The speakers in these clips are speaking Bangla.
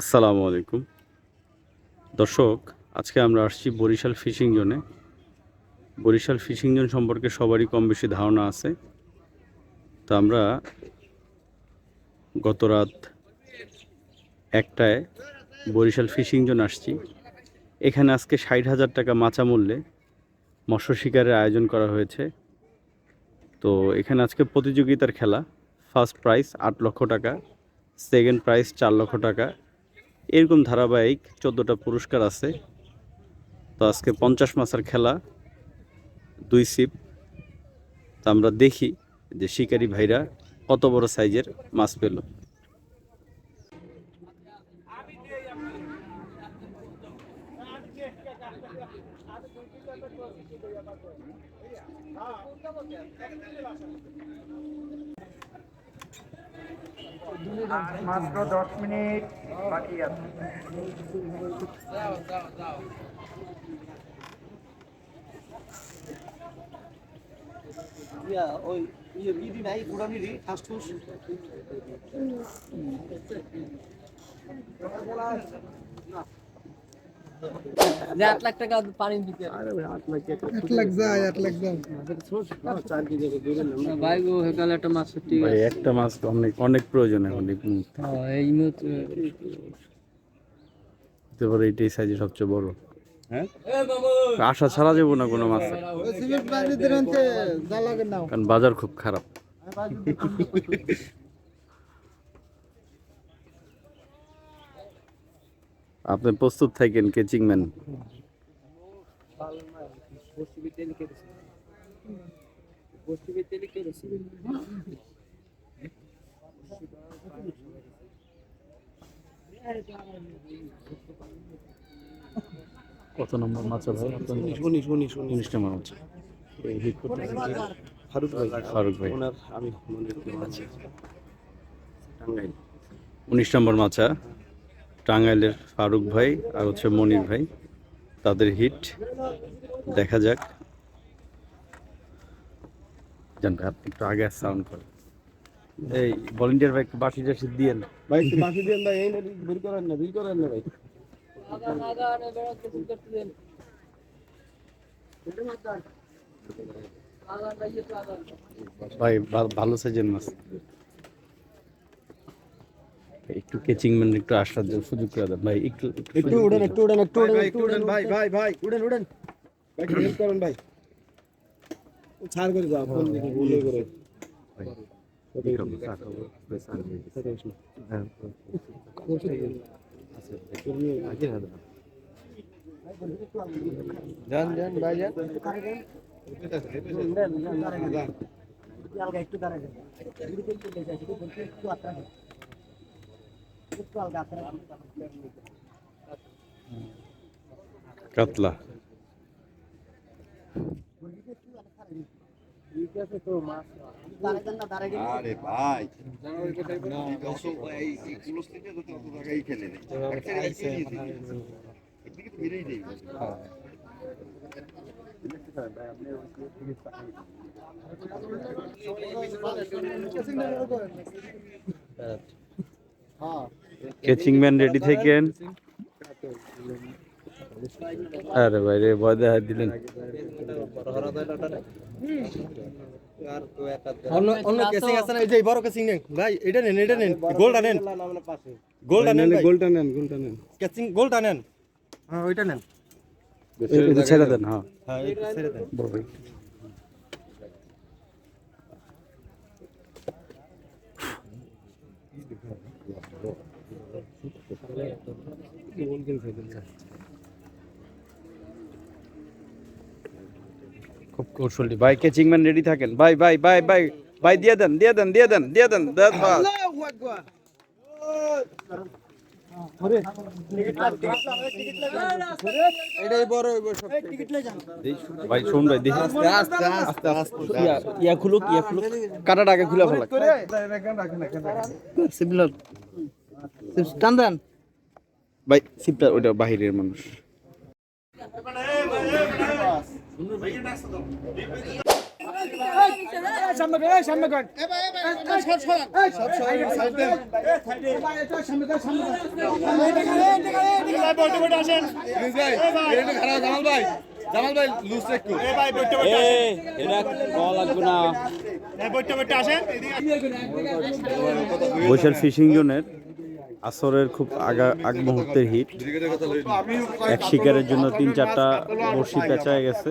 আসসালামু আলাইকুম। দর্শক, আজকে আমরা আসছি বরিশাল ফিশিং জোনে। বরিশাল ফিশিং জোন সম্পর্কে সবারই কম বেশি ধারণা আছে। তো আমরা গত রাত একটায় বরিশাল ফিশিং জোন আসছি। এখানে আজকে ষাট হাজার টাকা মাচা মূল্যে মৎস্য শিকারের আয়োজন করা হয়েছে। তো এখানে আজকে প্রতিযোগিতার খেলা, ফার্স্ট প্রাইজ আট লক্ষ টাকা। সেকেন্ড প্রাইজ চার লক্ষ টাকা। এরকম ধারাবাহিক চোদ্দোটা পুরস্কার আছে। তো আজকে পঞ্চাশ মাসের খেলা, দুই সিপ তো আমরা দেখি যে শিকারী ভাইরা কত বড় সাইজের মাছ পেল। মাত্র দশ মিনিট বাকি আছে। ইয়া ওই ইয়ে বিডি নাই পুরানিরই ঠাসঠুস যে আট লাখ টাকা পানি দিতে আট লাখ যায় আট লাখ যায়। ভাই গো হেকালে একটা মাছ সত্যি ভাই একটা মাছ তো অনেক অনেক প্রয়োজন এখন এই মুহূর্তে। এই মুহূর্তে। হতে এইটাই সাইজে সবচেয়ে বড়। হ্যাঁ? আশা ছাড়া যাব না কোনো মাছে। কারণ বাজার খুব খারাপ। আপনি প্রস্তুত থাকেন কেচিং ম্যান কত নম্বর মাছ ভাই উনিশ উনিশ উনিশ নম্বর মাছ ফারুক ভাই। ফারুক ভাই। ওনার আমি মন্দির আছি টাঙ্গাইল উনিশ নম্বর মাছা টাঙ্গাইলের ফারুক ভাই আর হচ্ছে মনির ভাই। তাদের হিট দেখা যাক। জান আপনি একটু আগে সাউন্ড করে। এই ভলেন্টিয়ার ভাই একটু বাসি টাসি দিয়েন। ভাই একটু বাকি দেন ভাই এই না করেন না ভিড় করেন না ভাই। ভাই ভালো সাইজের মাছ। একটু কেচিং ম্যান একটু আসার জন্য সুযোগ করে দেন ভাই একটু একটু উড়েন একটু উড়েন একটু উড়েন একটু উড়েন ভাই ভাই ভাই উড়েন উড়েন ভাই একটু হেল্প করেন ভাই ছাড় করে যাও ফোন দেখে ভুলে করে যান যান ভাই যান একটু দাঁড়ায় একটু আত্রা একটু আলগা আত্রা কাতলা দাঁড়ায় না দাঁড়ায় আরে ভাই এই কেচিং ম্যান রেডি থাকেন আরে ভাই রে ভয় দেখা দিলেন। অন্য অন্য কেসিং আছে না এই যে এই বড় কেসিং নেন ভাই এটা নেন এটা নেন গোলটা নেন গোলটা নেন গোলটা নেন গোলটা নেন কেসিং গোলটা নেন হ্যাঁ ওইটা নেন এটা ছেড়ে দেন হ্যাঁ হ্যাঁ এইটা ছেড়ে দেন বড় ভাই খুব কৌশলী। ভাই কেচিং ম্যান রেডি থাকেন? ভাই ভাই ভাই ভাই ভাই, দিয়ে দেন দিয়ে দেন দিয়ে দেন দিয়ে দেন ভাই খুলে ফেলাক সিবলক টান দেন। ভাই ওইটা বাহিরের মানুষ। বৈশাল ফিশিং জোনের আসরের খুব আগা আগ মুহূর্তের হিট। এক শিকারের জন্য তিন চারটা বড়শি পেঁচায় গেছে।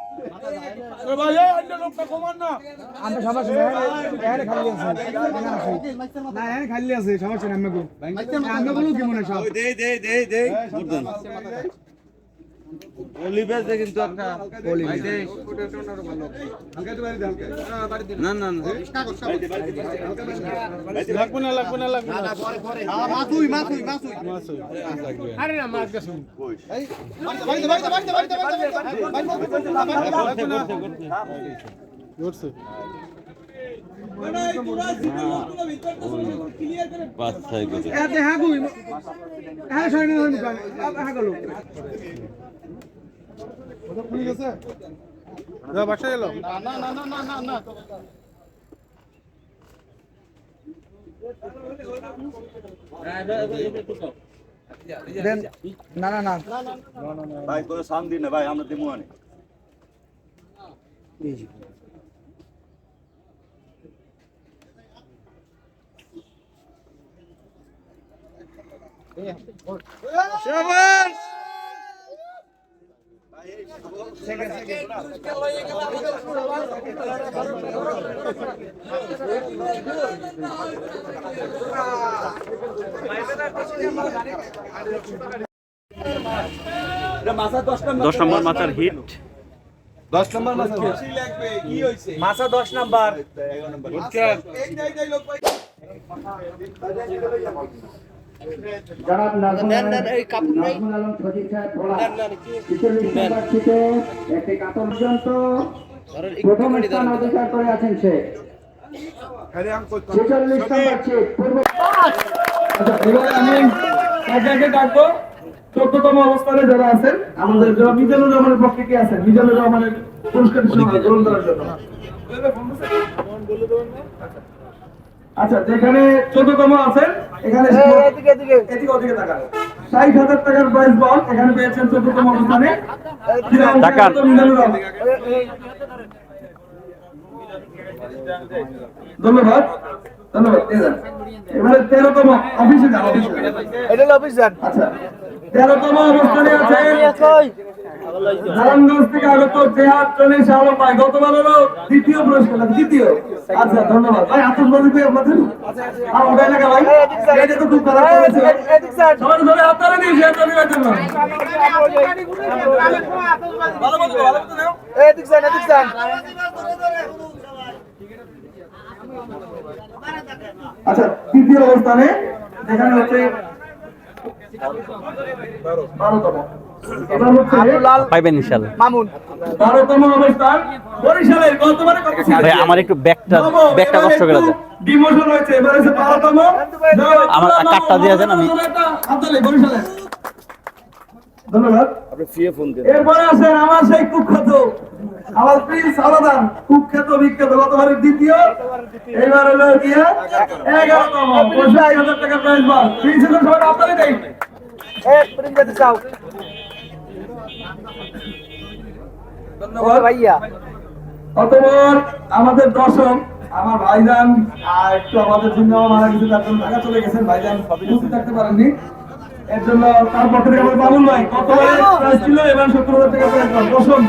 আমরা সমস্যা এখানে খালি আছে না এখানে খালি আছে সমস্যা নাই আমরা বলো কি মনে সব দে দে দে দে অলিভেজ কিন্তু একটা না না না লাগবে না লাগবে না লাগবে না মাছুই মাছুই মাছুই মাছুই আরে না মাছ গেছে এতে হ্যাঁ গুই হ্যাঁ সরে না হ্যাঁ বাসায় এলো দেন না না। না ভাই কোনো সাম দিন না ভাই আমরা দিমু আনে। দশ নম্বর মাথার হিট। দশ নম্বর মাছ মাছা দশ নাম্বার। প্রথম স্থান অধিকার করে আছেন সে। ছেচল্লিশ নম্বর পূর্ব আচ্ছা এবার আমি একে একে ডাকবো। চোদ্দতম অবস্থানে যারা আছেন আমাদের যারা মিজানুর রহমানের পক্ষে কি আছেন? মিজানুর রহমানের পুরস্কার গ্রহণ করার জন্য। আচ্ছা যেখানে চোদ্দতম আছেন এখানে এদিকে এদিকে। এদিকে ওদিকে তাকান। ষাট হাজার টাকার প্রাইজ বল এখানে পেয়েছেন চোদ্দতম অবস্থানে। ধন্যবাদ ধন্যবাদ। এবারে তেরোতম অফিসে যান অফিসে অফিস যান আচ্ছা। তেরোতম অবস্থানে আছে। নারায়ণগঞ্জ থেকে আগত জেহাদ ট্রেনে শাহরুখ ভাই গতবার হলো দ্বিতীয় পুরস্কার দ্বিতীয়। আচ্ছা ধন্যবাদ। ভাই আতসবাজি পেয়ে আপনাদের? আর ভাই? এটা তো খুব খারাপ ধরে আপনারা শেয়ার করে ভালো মতো ভালো মতো নাও এদিক যান এদিক যান আচ্ছা তৃতীয় অবস্থানে যেখানে হচ্ছে আমার একটু কষ্ট করে একটু দেন। ডিমোশন হয়েছে এবার হচ্ছে বারোতম। আমার কার্ডটা দিয়ে আছেন আমি-। ধন্যবাদ। আপনি ফিয়ে ফোন দেন। এরপরে আসেন আমার সেই কুখ্যাত আমার প্রিন্স আলাদান কুখ্যাত বিখ্যাত গতবারের দ্বিতীয়। এবার হলো গিয়ে এগারোতম। পঁচিশ হাজার টাকা প্রাইজ বল প্রিন্স হলো সবাই আপনারই দেয় ধন্যবাদ। ভাইয়া। অতপর আমাদের দর্শক আমার ভাইজান আর একটু আমাদের জন্য মারা গেছে তার জন্য ঢাকা চলে গেছেন। ভাইজান থাকতে পারেননি। এর জন্য তার পক্ষ থেকে আমাদের বাবুল ভাই গতবারে প্রাইজ ছিল এবার সত্তর হাজার টাকা প্রাইজ পান দর্শক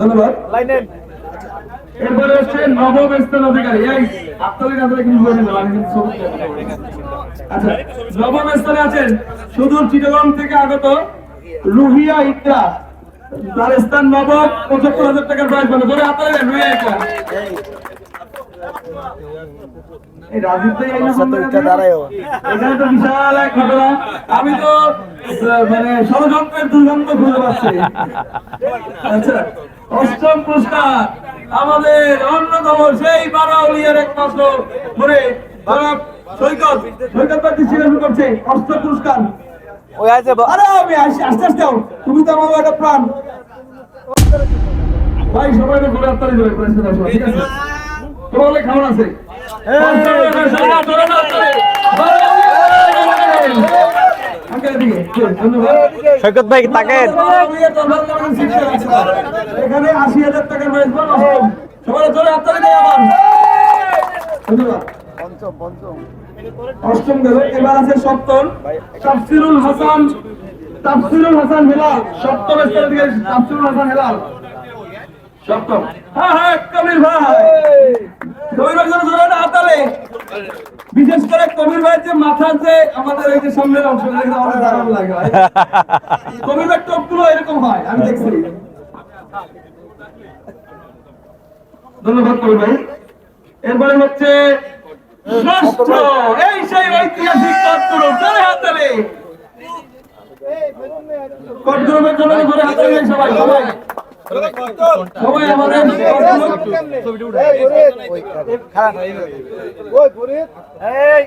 ধন্যবাদ। এরপরে হচ্ছে নবম স্থান অধিকারী। এই আপনাদের কাছে কিন্তু বলে দিলাম আমি কিন্তু আচ্ছা নবম স্থানে আছেন সুদূর চিটাগং থেকে আগত রুহিয়া ইকরা নবম পঁচাত্তর হাজার টাকার প্রাইজ পাবে। ধরে আমি তো মানে ষড়যন্ত্রের দুর্গন্ধ খুঁজে পাচ্ছি। আচ্ছা অষ্টম পুরস্কার আমাদের অন্যতম সেই বারাউলিয়ার একমাত্র সৈকত। সৈকত পার্টি স্বীকার করছে? অষ্টম পুরস্কার। আরে আমি আসি আস্তে আস্তে আও। তুমি তো আমার একটা প্রাণ। ভাই সবাই তো ঘুরে আত্মারি ঠিক আছে? তোমার বলে কেমন আছে। সৈকত ভাই তাকেন এখানে আশি হাজার টাকার প্রাইজ পান সবাই জোরে হাততালি দেয় আমার। ধন্যবাদ। অষ্টম গেল এবার আছে সপ্তম। তাফসিরুল হাসান তাফসিরুল হাসান হেলাল সপ্তম দিকে তাফসিরুল হাসান হেলাল সপ্তম। হ্যাঁ হ্যাঁ কবির ভাই। জোরে বিশেষ করে কবির ভাই যে মাথার যে আমাদের এই যে সামনের অংশ এটা অনেক দারুণ লাগে ভাই। কবির ভাই টপগুলো এরকম হয়, আমি দেখছি। ধন্যবাদ কবির ভাই। এরপরে হচ্ছে এই সেই ঐতিহাসিক কটগুরু চলে হাতালে কটগুরুমের জন্য ধরে হাতালে সবাই সবাই সবাই আমাদের এই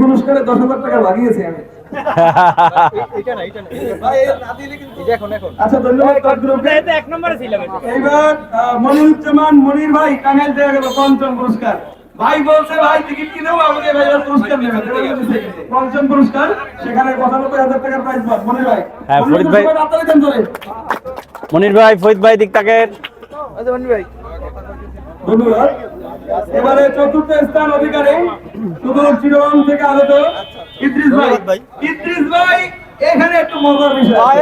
পুরস্কারে দশ হাজার টাকা লাগিয়েছি আমি। আচ্ছা ধন্যবাদ এইবার মনিরুজ্জামান মনির ভাই টাঙ্গাইল থেকে গেল পঞ্চম পুরস্কার। ভাই বলছে ভাই টিকিট কিনেও আমাকে ভাই পুরস্কার নেবে পঞ্চম পুরস্কার সেখানে পঁচানব্বই হাজার টাকার প্রাইজ পান মনির ভাই হ্যাঁ, ফরিদ ভাই। হাততালি দেন জোরে। মনির ভাই ফরিদ ভাই দিক তাকেন ধন্যবাদ এবারে চতুর্থ স্থান অধিকারী সুদূর চিরং থেকে আগত ইদ্রিস ভাই। ইদ্রিস ভাই এখানে একটু মজার বিষয়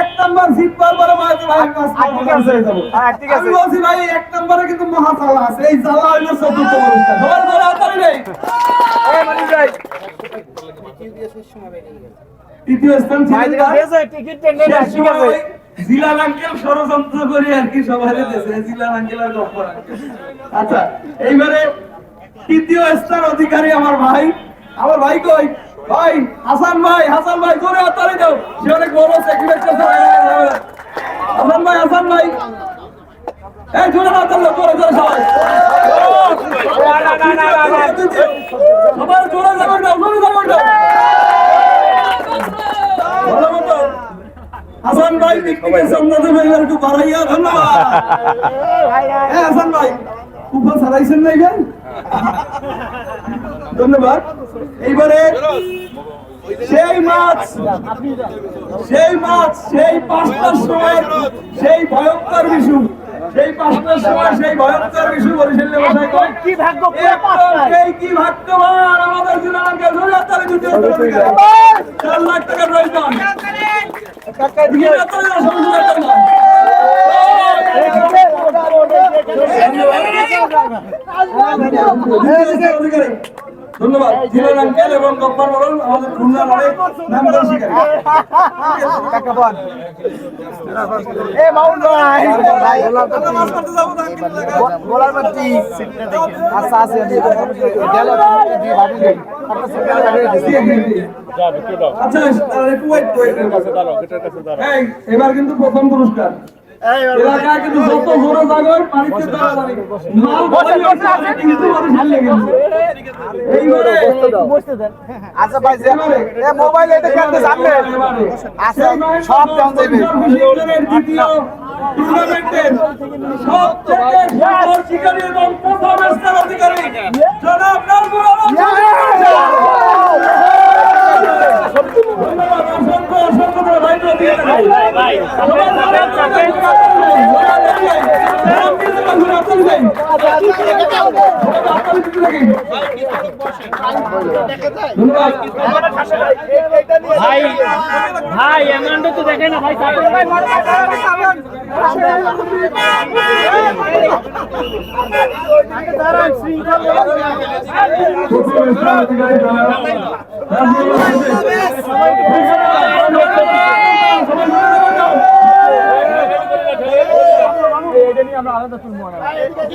এক নাম্বার সিট পাওয়ার ভাই ভাই পাঁচ নাম্বার বলছি ভাই এক নম্বরে কিন্তু মহা জ্বালা আছে। এই জ্বালা হইল চতুর্থ পুরস্কার সবার ধরে হাতালি নেই। তৃতীয় স্থান জিলাল আঙ্কেল ষড়যন্ত্র করে আর কি সবাই দেশে জিলাল আঙ্কেল আর গপ্পর আচ্ছা এইবারে তৃতীয় স্থান অধিকারী আমার ভাই। আমার ভাই কই? ভাই হাসান ভাই হাসান ভাই জোরে হাতালি দাও। সে অনেক বড় স্যাক্রিফাইস করছে হাসান ভাই হাসান ভাই। এই জোরে হাতালি দাও জোরে জোরে সবাই। সবাই জোরে জোরে দাও জোরে ভালো মতো হাসান ভাই একটু বাড়াইয়া ধন্যবাদ। হ্যাঁ হাসান ভাই কুপা ছাড়াইছেন না এখান ধন্যবাদ। এইবারে সেই মাছ সেই মাছ সেই পাঁচটার সময় সেই ভয়ঙ্কর বিশু। সেই পাঁচটার সময় সেই ভয়ঙ্কর বিশু বরিশালে বসায় কয় কি ভাগ্য সেই কি ভাগ্যবান আমাদের জুনানকে ধরে তার দুটো চার লাখ টাকা প্রয়োজন। দিয়ে তার সমস্যা ধন্যবাদ। জিলাল আঙ্কেল এবং গব্বর বরং আমাদের খুলনার অনেক শিকারী। আচ্ছা এই এবার কিন্তু প্রথম পুরস্কার। এলাকায় কিন্তু যত জোরে জাগর পানিতে মাল আছে কিন্তু আচ্ছা ভাই মোবাইল এটা কেন জানবে। আচ্ছা সব দাম দ্বিতীয় টুর্নামেন্টের সবথেকে সুন্দর শিকারী এবং প্রথম স্থান অধিকারী জনাব নাজমুল আলম। ভাই ভাই অ্যামাউন্ট তো দেখে না ভাই প্রথম আলাদা হোসেন।